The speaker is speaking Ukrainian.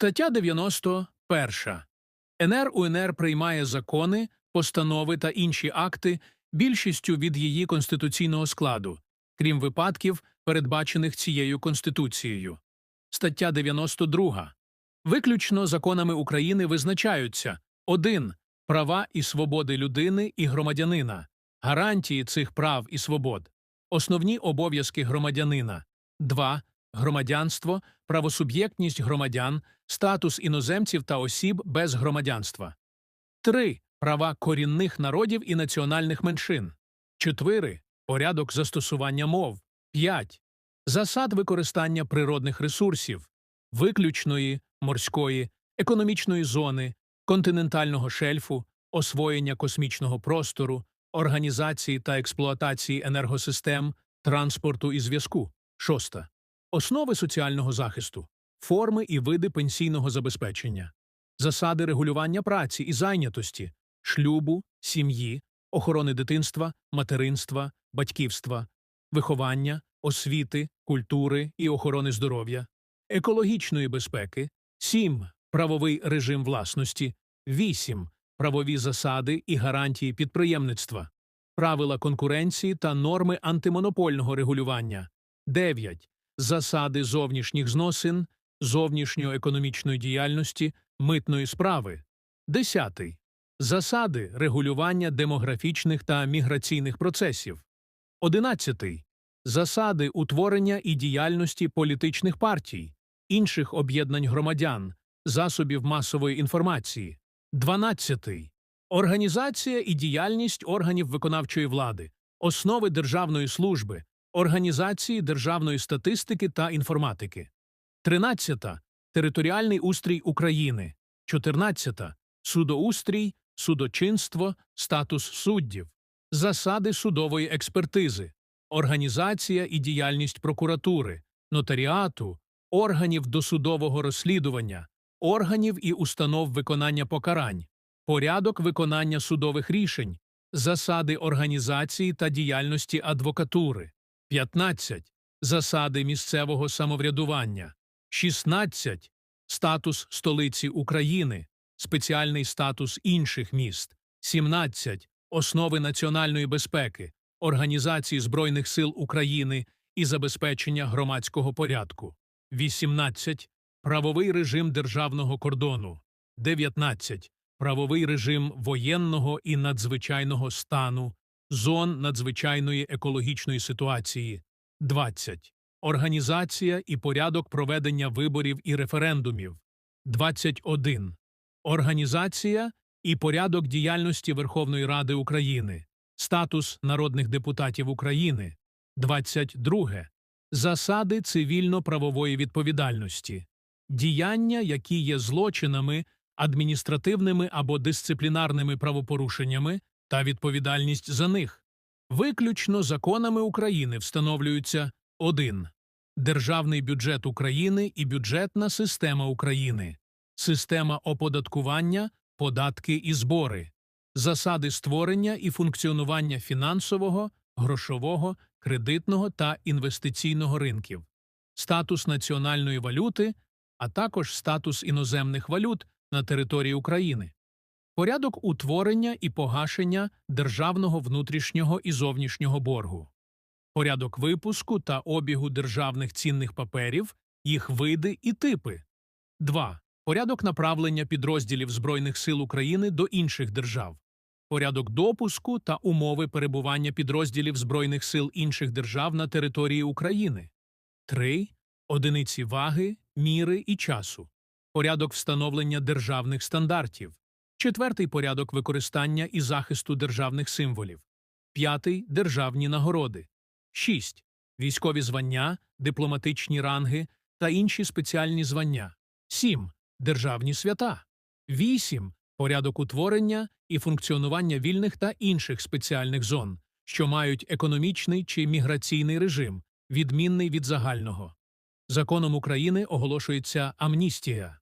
Стаття 91. НР УНР приймає закони, постанови та інші акти більшістю від її конституційного складу, крім випадків, передбачених цією Конституцією. Стаття 92. Виключно законами України визначаються 1. Права і свободи людини і громадянина, гарантії цих прав і свобод, основні обов'язки громадянина, 2. Громадянство, правосуб'єктність громадян, статус іноземців та осіб без громадянства. 3. Права корінних народів і національних меншин. 4. Порядок застосування мов. 5. Засад використання природних ресурсів, виключної, морської, економічної зони, континентального шельфу, освоєння космічного простору, організації та експлуатації енергосистем, транспорту і зв'язку. 6. Основи соціального захисту, форми і види пенсійного забезпечення, засади регулювання праці і зайнятості, шлюбу, сім'ї, охорони дитинства, материнства, батьківства, виховання, освіти, культури і охорони здоров'я, екологічної безпеки, 7. Правовий режим власності, 8. Правові засади і гарантії підприємництва, правила конкуренції та норми антимонопольного регулювання, 9. Засади зовнішніх зносин, зовнішньоекономічної діяльності, митної справи, 10. Засади регулювання демографічних та міграційних процесів, 11. Засади утворення і діяльності політичних партій, інших об'єднань громадян, засобів масової інформації, 12. Організація і діяльність органів виконавчої влади, основи державної служби, організації державної статистики та інформатики, 13. Територіальний устрій України, 14. Судоустрій, судочинство, статус суддів, засади судової експертизи, організація і діяльність прокуратури, нотаріату, органів досудового розслідування, органів і установ виконання покарань, порядок виконання судових рішень, засади організації та діяльності адвокатури, 15. Засади місцевого самоврядування, 16. Статус столиці України, спеціальний статус інших міст, 17. Основи національної безпеки, Організації Збройних сил України і забезпечення громадського порядку, 18. Правовий режим державного кордону, 19. Правовий режим воєнного і надзвичайного стану, зон надзвичайної екологічної ситуації, 20. Організація і порядок проведення виборів і референдумів, 21. Організація і порядок діяльності Верховної Ради України, статус народних депутатів України, 22. Засади цивільно-правової відповідальності, діяння, які є злочинами, адміністративними або дисциплінарними правопорушеннями та відповідальність за них. Виключно законами України встановлюються 1. Державний бюджет України і бюджетна система України, система оподаткування, податки і збори, засади створення і функціонування фінансового, грошового, кредитного та інвестиційного ринків, статус національної валюти, а також статус іноземних валют на території України, порядок утворення і погашення державного внутрішнього і зовнішнього боргу, порядок випуску та обігу державних цінних паперів, їх види і типи, 2. Порядок направлення підрозділів Збройних сил України до інших держав, порядок допуску та умови перебування підрозділів Збройних сил інших держав на території України, 3. Одиниці ваги, міри і часу, порядок встановлення державних стандартів, четвертий порядок використання і захисту державних символів, п'ятий державні нагороди, 6. Військові звання, дипломатичні ранги та інші спеціальні звання, 7. Державні свята, 8. Порядок утворення і функціонування вільних та інших спеціальних зон, що мають економічний чи міграційний режим, відмінний від загального. Законом України оголошується амністія.